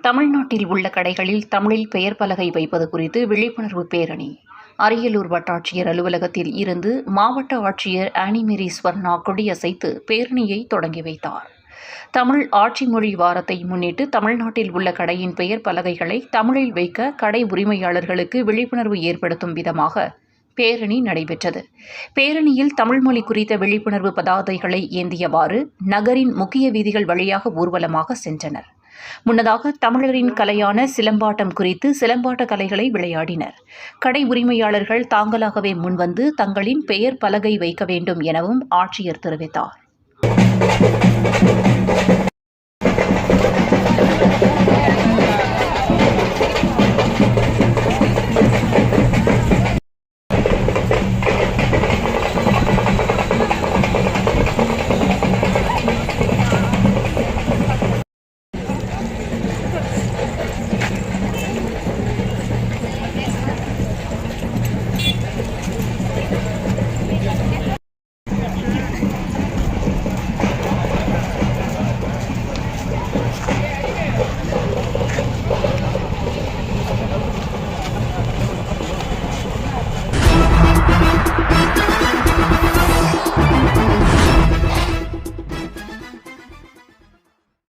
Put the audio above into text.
தமிழ்நாட்டில் உள்ள கடைகளில் தமிழில் பெயர் பலகை வைப்பது குறித்து விழிப்புணர்வு பேரணி. அரியலூர் வட்டாட்சியர் அலுவலகத்தில் இருந்து மாவட்ட ஆட்சியர் ஆனிமேரி ஸ்வர்ணா கொடியசைத்து பேரணியை தொடங்கி வைத்தார். தமிழ் ஆட்சி மொழி வாரத்தை முன்னிட்டு தமிழ்நாட்டில் உள்ள கடையின் பெயர் பலகைகளை தமிழில் வைக்க கடை உரிமையாளர்களுக்கு விழிப்புணர்வு ஏற்படுத்தும் விதமாக பேரணி நடைபெற்றது. பேரணியில் தமிழ்மொழி குறித்த விழிப்புணர்வு பதாதைகளை ஏந்தியவாறு நகரின் முக்கிய வீதிகள் வழியாக ஊர்வலமாக சென்றனர். முன்னதாக தமிழரின் கலையான சிலம்பாட்டம் குறித்து சிலம்பாட்ட கலைகளை விளையாடினர். கடை உரிமையாளர்கள் தாங்களாகவே முன்வந்து தங்களின் பெயர் பலகை வைக்க வேண்டும் எனவும் ஆட்சியர் தெரிவித்தார்.